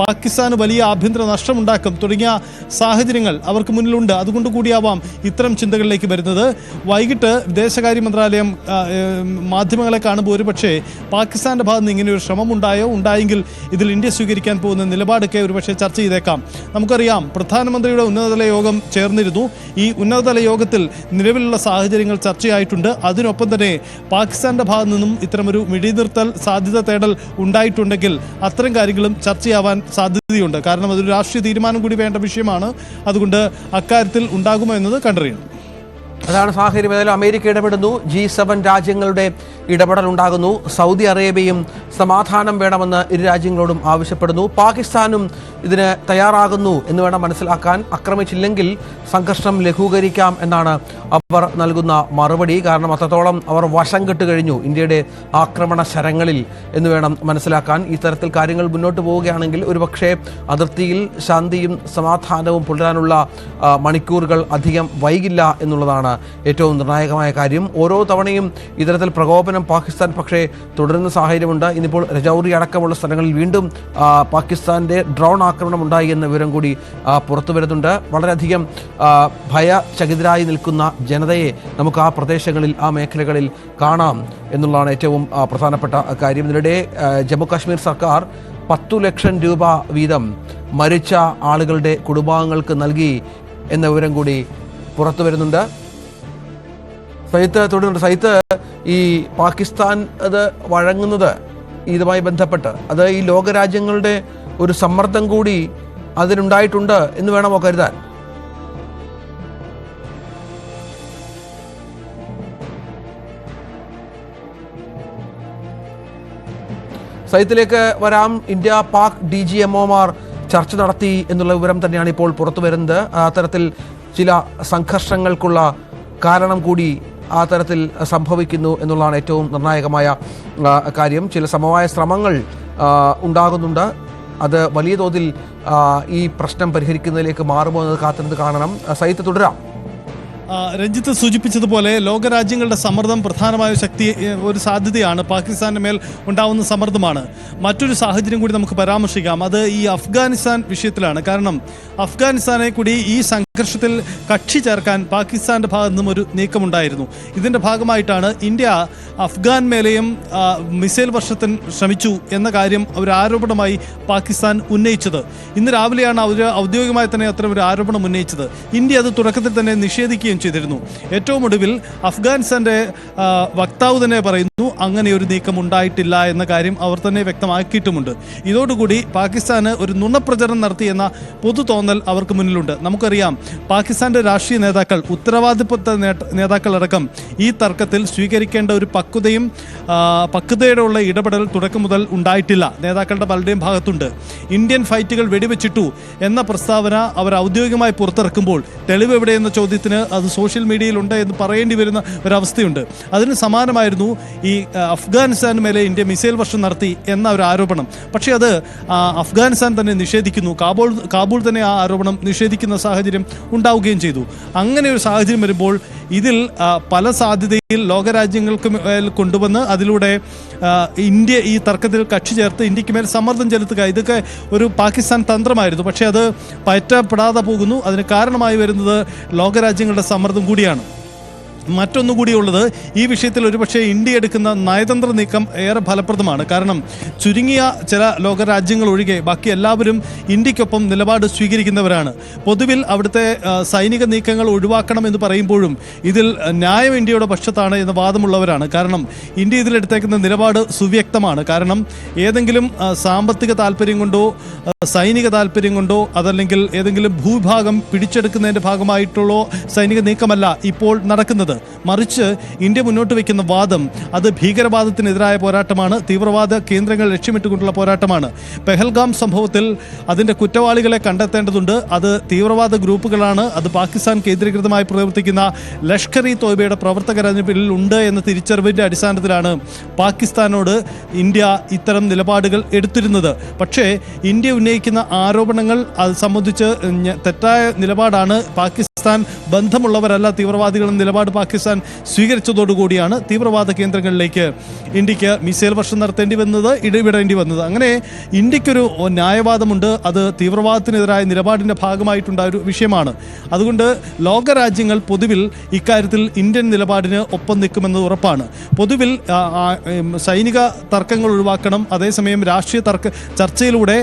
പാകിസ്ഥാന് വലിയ ആഭ്യന്തര നഷ്ടമുണ്ടാക്കും തുടങ്ങിയ സാഹചര്യങ്ങൾ അവർക്ക് മുന്നിലുണ്ട്. അതുകൊണ്ട് കൂടിയാവാം ഇത്തരം ചിന്തകളിലേക്ക് വരുന്നത്. വൈകിട്ട് വിദേശകാര്യ മന്ത്രാലയം മാധ്യമങ്ങളെ കാണുമ്പോൾ ഒരുപക്ഷെ പാകിസ്ഥാന്റെ ഭാഗത്ത് നിന്ന് ഇങ്ങനെ ഒരു ശ്രമം ഉണ്ടായോ ഉണ്ടായെങ്കിൽ ഇതിൽ ഇന്ത്യ സ്വീകരിക്കാൻ പോകുന്ന നിലപാടൊക്കെ ഒരുപക്ഷെ ചർച്ച ചെയ്തേക്കാം. നമുക്കറിയാം പ്രധാനമന്ത്രിയുടെ ഉന്നതതല യോഗം ചേർന്നിരുന്നു. ഈ ഉന്നതതല യോഗത്തിൽ നിലവിലുള്ള സാഹചര്യങ്ങൾ ചർച്ചയായിട്ടുണ്ട്. അതിനൊപ്പം തന്നെ പാകിസ്ഥാന്റെ ഭാഗത്തു നിന്നും ഇത്തരമൊരു വെടിനിർത്തൽ സാധ്യത തേടൽ ഉണ്ടായിട്ടുണ്ടെങ്കിൽ അത്തരം കാര്യങ്ങളും ചർച്ചയാവാൻ സാധ്യതയുണ്ട്. കാരണം അതൊരു രാഷ്ട്രീയ തീരുമാനം കൂടി വേണ്ട വിഷയമാണ്. അതുകൊണ്ട് അക്കാര്യത്തിൽ ഉണ്ടാകുമോ എന്നത് കണ്ടറിയണം. അതാണ് സാഹചര്യം ഏതായാലും അമേരിക്ക ഇടപെടുന്നു. ജി സെവൻ രാജ്യങ്ങളുടെ ഇടപെടൽ ഉണ്ടാകുന്നു. സൗദി അറേബ്യയും സമാധാനം വേണമെന്ന് ഇരു രാജ്യങ്ങളോടും ആവശ്യപ്പെടുന്നു. പാകിസ്ഥാനും ഇതിന് തയ്യാറാകുന്നു എന്ന് വേണം മനസ്സിലാക്കാൻ. ആക്രമിച്ചില്ലെങ്കിൽ സംഘർഷം ലഘൂകരിക്കാം എന്നാണ് അവർ നൽകുന്ന മറുപടി. കാരണം അത്രത്തോളം അവർ വശം കെട്ട് കഴിഞ്ഞു ഇന്ത്യയുടെ ആക്രമണ ശരങ്ങളിൽ എന്ന് വേണം മനസ്സിലാക്കാൻ. ഈ തരത്തിൽ കാര്യങ്ങൾ മുന്നോട്ട് പോവുകയാണെങ്കിൽ ഒരുപക്ഷെ അതിർത്തിയിൽ ശാന്തിയും സമാധാനവും പുലരാനുള്ള മണിക്കൂറുകൾ അധികം വൈകില്ല എന്നുള്ളതാണ് ഏറ്റവും നിർണായകമായ കാര്യം. ഓരോ തവണയും ഇത്തരത്തിൽ പ്രകോപനം പാകിസ്ഥാൻ പക്ഷേ തുടരുന്ന സാഹചര്യമുണ്ട്. ഇന്നിപ്പോൾ രജൌറി അടക്കമുള്ള സ്ഥലങ്ങളിൽ വീണ്ടും പാകിസ്ഥാന്റെ ഡ്രോൺ ആക്രമണം ഉണ്ടായി എന്ന വിവരം കൂടി പുറത്തു വരുന്നുണ്ട്. വളരെയധികം ഭയചകിതരായി നിൽക്കുന്ന ജനതയെ നമുക്ക് ആ പ്രദേശങ്ങളിൽ ആ മേഖലകളിൽ കാണാം എന്നുള്ളതാണ് ഏറ്റവും പ്രധാനപ്പെട്ട കാര്യം. ഇതിനിടെ ജമ്മുകാശ്മീർ ജമ്മു കാശ്മീർ സർക്കാർ പത്തു ലക്ഷം രൂപ വീതം മരിച്ച ആളുകളുടെ കുടുംബാംഗങ്ങൾക്ക് നൽകി എന്ന വിവരം കൂടി പുറത്തു വരുന്നുണ്ട്. സൈത്ത് തുടരുന്നുണ്ട് സയ്യിദ് ഈ പാകിസ്ഥാൻ അത് വഴങ്ങുന്നത് ഇതുമായി ബന്ധപ്പെട്ട്. അത് ഈ ലോകരാജ്യങ്ങളുടെ ഒരു സമ്മർദ്ദം കൂടി അതിനുണ്ടായിട്ടുണ്ട് എന്ന് വേണമോ കരുതാൻ? സൈത്തിലേക്ക് വരാം. India Pak D G M ഒമാർ ചർച്ച നടത്തി എന്നുള്ള വിവരം തന്നെയാണ് ഇപ്പോൾ പുറത്തു വരുന്നത് അത്തരത്തിൽ തരത്തിൽ ചില സംഘർഷങ്ങൾക്കുള്ള കാരണം കൂടി ആ തരത്തിൽ സംഭവിക്കുന്നു എന്നുള്ളതാണ് ഏറ്റവും നിർണായകമായ കാര്യം. ചില സമവായ ശ്രമങ്ങൾ ഉണ്ടാകുന്നുണ്ട്. അത് വലിയ തോതിൽ ഈ പ്രശ്നം പരിഹരിക്കുന്നതിലേക്ക് മാറുമോ എന്നത് കാത്തിരുന്ന് കാണണം. സൈത്ത് തുടരാം. രഞ്ജിത്ത് സൂചിപ്പിച്ചതുപോലെ ലോകരാജ്യങ്ങളുടെ സമ്മർദ്ദം പ്രധാനമായ ശക്തി ഒരു സാധ്യതയാണ്. പാകിസ്ഥാന്റെ മേൽ ഉണ്ടാവുന്ന സമ്മർദ്ദമാണ്. മറ്റൊരു സാഹചര്യം കൂടി നമുക്ക് പരാമർശിക്കാം. അത് ഈ അഫ്ഗാനിസ്ഥാൻ വിഷയത്തിലാണ്. കാരണം അഫ്ഗാനിസ്ഥാനെ കൂടി ഈ സംഘർഷത്തിൽ കക്ഷി ചേർക്കാൻ പാകിസ്ഥാന്റെ ഭാഗത്തു നിന്നും ഒരു നീക്കമുണ്ടായിരുന്നു. ഇതിന്റെ ഭാഗമായിട്ടാണ് ഇന്ത്യ അഫ്ഗാൻ മേലെയും മിസൈൽ വർഷത്തിന് ശ്രമിച്ചു എന്ന കാര്യം ഒരു ആരോപണമായി പാകിസ്ഥാൻ ഉന്നയിച്ചത്. ഇന്ന് രാവിലെയാണ് അവർ ഔദ്യോഗികമായി തന്നെ അത്തരം ഒരു ആരോപണം ഉന്നയിച്ചത്. ഇന്ത്യ അത് തുടക്കത്തിൽ തന്നെ നിഷേധിക്കുകയും ചെയ്തിരുന്നു. ഏറ്റവും ഒടുവിൽ അഫ്ഗാനിസ്ഥാന്റെ വക്താവ് തന്നെ പറയുന്നു അങ്ങനെ ഒരു നീക്കം ഉണ്ടായിട്ടില്ല എന്ന കാര്യം അവർ തന്നെ വ്യക്തമാക്കിയിട്ടുമുണ്ട്. ഇതോടുകൂടി പാകിസ്ഥാന് ഒരു നുണപ്രചരണം നടത്തിയെന്ന പൊതു തോന്നൽ അവർക്ക് മുന്നിലുണ്ട്. നമുക്കറിയാം പാകിസ്ഥാന്റെ രാഷ്ട്രീയ നേതാക്കൾ ഉത്തരവാദിത്വ നേതാക്കളടക്കം ഈ തർക്കത്തിൽ സ്വീകരിക്കേണ്ട ഒരു പക്വതയും പക്വതയുടെ ഉള്ള ഇടപെടൽ തുടക്കം മുതൽ ഉണ്ടായിട്ടില്ല. നേതാക്കളുടെ പലരുടെയും ഭാഗത്തുണ്ട്. ഇന്ത്യൻ ഫൈറ്റുകൾ വെടിവെച്ചിട്ടു എന്ന പ്രസ്താവന അവർ ഔദ്യോഗികമായി പുറത്തിറക്കുമ്പോൾ തെളിവ് എവിടെയെന്ന ചോദ്യത്തിന് അത് സോഷ്യൽ മീഡിയയിലുണ്ട് എന്ന് പറയേണ്ടി വരുന്ന ഒരവസ്ഥയുണ്ട്. അതിന് സമാനമായിരുന്നു ഈ അഫ്ഗാനിസ്ഥാന് മേലെ ഇന്ത്യ മിസൈൽ വർഷം നടത്തി എന്ന ഒരു ആരോപണം. പക്ഷേ അത് അഫ്ഗാനിസ്ഥാൻ തന്നെ നിഷേധിക്കുന്നു. കാബൂൾ കാബൂൾ തന്നെ ആ ആരോപണം നിഷേധിക്കുന്ന സാഹചര്യം ഉണ്ടാവുകയും ചെയ്തു. അങ്ങനെ ഒരു സാഹചര്യം വരുമ്പോൾ ഇതിൽ പല സാധ്യതയിൽ ലോകരാജ്യങ്ങൾക്ക് മേൽ കൊണ്ടുവന്ന് അതിലൂടെ ഇന്ത്യ ഈ തർക്കത്തിൽ കക്ഷി ചേർത്ത് ഇന്ത്യയ്ക്ക് മേൽ സമ്മർദ്ദം ചെലുത്തുക. ഇതൊക്കെ ഒരു പാകിസ്ഥാൻ തന്ത്രമായിരുന്നു. പക്ഷേ അത് പറ്റപ്പെടാതെ പോകുന്നു. അതിന് കാരണമായി വരുന്നത് ലോകരാജ്യങ്ങളുടെ സമ്മർദ്ദം കൂടിയാണ്. മറ്റൊന്നുകൂടിയുള്ളത് ഈ വിഷയത്തിൽ ഒരുപക്ഷെ ഇന്ത്യ എടുക്കുന്ന നയതന്ത്ര നീക്കം ഏറെ ഫലപ്രദമാണ്. കാരണം ചുരുങ്ങിയ ചില ലോകരാജ്യങ്ങൾ ഒഴികെ ബാക്കി എല്ലാവരും ഇന്ത്യക്കൊപ്പം നിലപാട് സ്വീകരിക്കുന്നവരാണ്. പൊതുവിൽ അവിടുത്തെ സൈനിക നീക്കങ്ങൾ ഒഴിവാക്കണം എന്ന് പറയുമ്പോഴും ഇതിൽ ന്യായം ഇന്ത്യയുടെ പക്ഷത്താണ് എന്ന വാദമുള്ളവരാണ്. കാരണം ഇന്ത്യ ഇതിലെടുത്തേക്കുന്ന നിലപാട് സുവ്യക്തമാണ്. കാരണം ഏതെങ്കിലും സാമ്പത്തിക താല്പര്യം കൊണ്ടോ സൈനിക താല്പര്യം കൊണ്ടോ അതല്ലെങ്കിൽ ഏതെങ്കിലും ഭൂഭാഗം പിടിച്ചെടുക്കുന്നതിന്റെ ഭാഗമായിട്ടുള്ള സൈനിക നീക്കമല്ല ഇപ്പോൾ നടക്കുന്നത്. മറിച്ച് ഇന്ത്യ മുന്നോട്ട് വയ്ക്കുന്ന വാദം അത് ഭീകരവാദത്തിനെതിരായ പോരാട്ടമാണ്. തീവ്രവാദ കേന്ദ്രങ്ങൾ ലക്ഷ്യമിട്ടുകൊണ്ടുള്ള പോരാട്ടമാണ്. പെഹൽഗാം സംഭവത്തിൽ അതിന്റെ കുറ്റവാളികളെ കണ്ടെത്തേണ്ടതുണ്ട്. അത് തീവ്രവാദ ഗ്രൂപ്പുകളാണ്. അത് പാകിസ്ഥാൻ കേന്ദ്രീകൃതമായി പ്രവർത്തിക്കുന്ന ലഷ്കർ ഇ തോയ്ബയുടെ പ്രവർത്തകർ അതിന് ഉണ്ട് എന്ന തിരിച്ചറിവിന്റെ അടിസ്ഥാനത്തിലാണ് പാകിസ്ഥാനോട് ഇന്ത്യ ഇത്തരം നിലപാടുകൾ എടുത്തിരുന്നത്. പക്ഷേ ഇന്ത്യ ഉന്നയിക്കുന്ന ആരോപണങ്ങൾ അത് സംബന്ധിച്ച് തെറ്റായ നിലപാടാണ് പാകിസ്ഥാൻ പാകിസ്ഥാൻ ബന്ധമുള്ളവരല്ല തീവ്രവാദികളും നിലപാട് പാകിസ്ഥാൻ സ്വീകരിച്ചതോടുകൂടിയാണ് തീവ്രവാദ കേന്ദ്രങ്ങളിലേക്ക് ഇന്ത്യയ്ക്ക് മിസൈൽ വർഷം നടത്തേണ്ടി വന്നത് ഇടപെടേണ്ടി വന്നത്. അങ്ങനെ ഇന്ത്യക്കൊരു ന്യായവാദമുണ്ട് അത് തീവ്രവാദത്തിനെതിരായ നിലപാടിന്റെ ഭാഗമായിട്ടുണ്ടായ ഒരു വിഷയമാണ്. അതുകൊണ്ട് ലോകരാജ്യങ്ങൾ പൊതുവിൽ ഇക്കാര്യത്തിൽ ഇന്ത്യൻ നിലപാടിന് ഒപ്പം നിൽക്കുമെന്നത് ഉറപ്പാണ്. പൊതുവിൽ സൈനിക തർക്കങ്ങൾ ഒഴിവാക്കണം അതേസമയം രാഷ്ട്രീയ തർക്ക ചർച്ചയിലൂടെ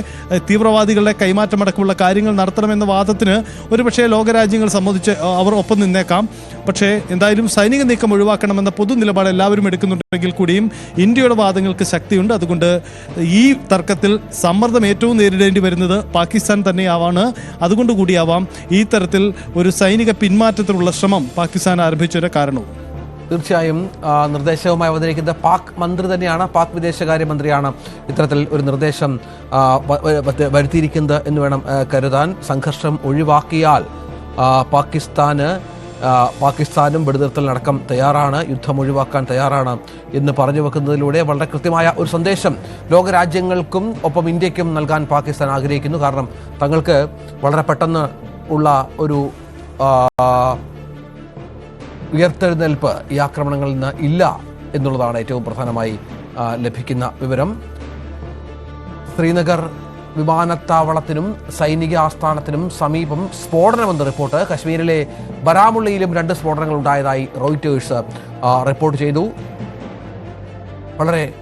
തീവ്രവാദികളുടെ കൈമാറ്റമടക്കമുള്ള കാര്യങ്ങൾ നടത്തണമെന്ന വാദത്തിന് ഒരുപക്ഷേ ലോകരാജ്യങ്ങൾ സംബന്ധിച്ച് അവർ ഒപ്പം നിന്നേക്കാം. പക്ഷേ എന്തായാലും സൈനിക നീക്കം ഒഴിവാക്കണമെന്ന പൊതു നിലപാട് എല്ലാവരും എടുക്കുന്നുണ്ടെങ്കിൽ കൂടിയും ഇന്ത്യയുടെ വാദങ്ങൾക്ക് ശക്തിയുണ്ട്. അതുകൊണ്ട് ഈ തർക്കത്തിൽ സമ്മർദ്ദം ഏറ്റവും നേരിടേണ്ടി വരുന്നത് പാകിസ്ഥാൻ തന്നെയാവാണ്. അതുകൊണ്ട് കൂടിയാവാം ഈ തരത്തിൽ ഒരു സൈനിക പിന്മാറ്റത്തിനുള്ള ശ്രമം പാകിസ്ഥാൻ ആരംഭിച്ചൊരു കാരണവും. തീർച്ചയായും നിർദ്ദേശവുമായി അവതരിക്കുന്ന പാക് മന്ത്രി തന്നെയാണ് പാക് വിദേശകാര്യമന്ത്രിയാണ് ഇത്തരത്തിൽ ഒരു നിർദ്ദേശം വരുത്തിയിരിക്കുന്നത് എന്ന് വേണം കരുതാൻ. സംഘർഷം ഒഴിവാക്കിയാൽ പാകിസ്ഥാന് പാകിസ്ഥാനും വെടിനിർത്തലിനടക്കം തയ്യാറാണ്. യുദ്ധം ഒഴിവാക്കാൻ തയ്യാറാണ് എന്ന് പറഞ്ഞു വെക്കുന്നതിലൂടെ വളരെ കൃത്യമായ ഒരു സന്ദേശം ലോകരാജ്യങ്ങൾക്കും ഒപ്പം ഇന്ത്യക്കും നൽകാൻ പാകിസ്ഥാൻ ആഗ്രഹിക്കുന്നു. കാരണം തങ്ങൾക്ക് വളരെ പെട്ടെന്ന് ഉള്ള ഒരു ഉയർത്തെഴുന്നേൽപ്പ് ഈ ആക്രമണങ്ങളിൽ നിന്ന് ഇല്ല എന്നുള്ളതാണ് ഏറ്റവും പ്രധാനമായി ലഭിക്കുന്ന വിവരം. ശ്രീനഗർ വിമാനത്താവളത്തിനും സൈനിക ആസ്ഥാനത്തിനും സമീപം സ്ഫോടനമെന്ന് റിപ്പോർട്ട്. കശ്മീരിലെ ബരാമുള്ളയിലും രണ്ട് സ്ഫോടനങ്ങൾ ഉണ്ടായതായി റോയിറ്റേഴ്സ് റിപ്പോർട്ട് ചെയ്തു. വളരെ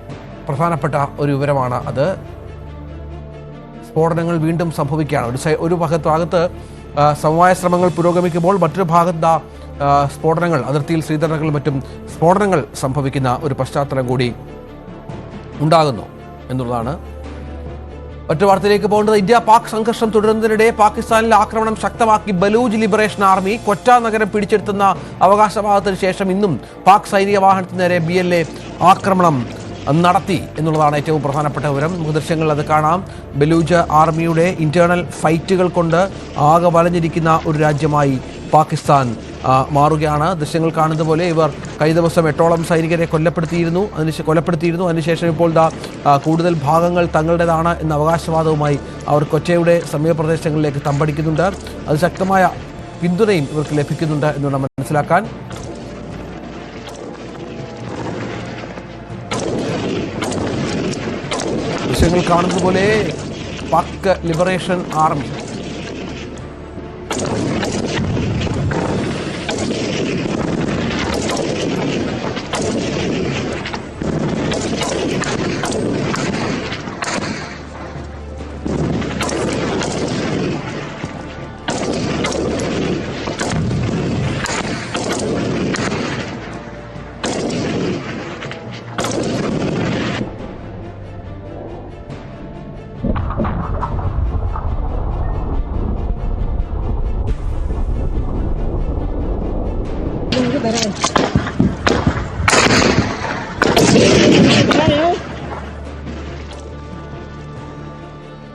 പ്രധാനപ്പെട്ട ഒരു വിവരമാണ് അത്. സ്ഫോടനങ്ങൾ വീണ്ടും സംഭവിക്കുകയാണ്. ഒരു ഒരു ഭാഗത്ത് സമവായ ശ്രമങ്ങൾ പുരോഗമിക്കുമ്പോൾ മറ്റൊരു ഭാഗത്ത് സ്ഫോടനങ്ങൾ അതിർത്തിയിൽ ശ്രീധരകളിലും മറ്റും സ്ഫോടനങ്ങൾ സംഭവിക്കുന്ന ഒരു പശ്ചാത്തലം കൂടി ഉണ്ടാകുന്നു എന്നുള്ളതാണ് മറ്റു വാർത്തയിലേക്ക് പോകേണ്ടത് ഇന്ത്യ പാക് സംഘർഷം തുടരുന്നതിനിടെ പാകിസ്ഥാനിലെ ആക്രമണം ശക്തമാക്കി ബലൂജ് ലിബറേഷൻ ആർമി കൊറ്റ നഗരം പിടിച്ചെടുത്തുന്ന അവകാശവാദത്തിന് ശേഷം ഇന്നും പാക് സൈനിക വാഹനത്തിന് നേരെ ബി എൽ എ ആക്രമണം നടത്തി എന്നുള്ളതാണ് ഏറ്റവും പ്രധാനപ്പെട്ട വിവരം. നമുക്ക് ദൃശ്യങ്ങളിൽ അത് കാണാം. ബലൂജ് ആർമിയുടെ ഇന്റേണൽ ഫൈറ്റുകൾ കൊണ്ട് ആകെ വലഞ്ഞിരിക്കുന്ന ഒരു രാജ്യമായി പാകിസ്ഥാൻ മാറുകയാണ്. ദൃശ്യങ്ങൾ കാണുന്നത് പോലെ ഇവർ കഴിഞ്ഞ ദിവസം എട്ടോളം സൈനികരെ കൊല്ലപ്പെടുത്തിയിരുന്നു. അതിന് കൊല്ലപ്പെടുത്തിയിരുന്നു അതിനുശേഷം ഇപ്പോൾ ദാ കൂടുതൽ ഭാഗങ്ങൾ തങ്ങളുടേതാണ് എന്ന അവകാശവാദവുമായി അവർ കൊച്ചയുടെ സമീപപ്രദേശങ്ങളിലേക്ക് തമ്പടിക്കുന്നുണ്ട്. അത് ശക്തമായ പിന്തുണയും ഇവർക്ക് ലഭിക്കുന്നുണ്ട് എന്ന് മനസ്സിലാക്കാൻ. ദൃശ്യങ്ങൾ കാണുന്നത് പോലെ പാക് ലിബറേഷൻ ആർമി.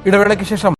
ഇടവേളയ്ക്ക് ശേഷം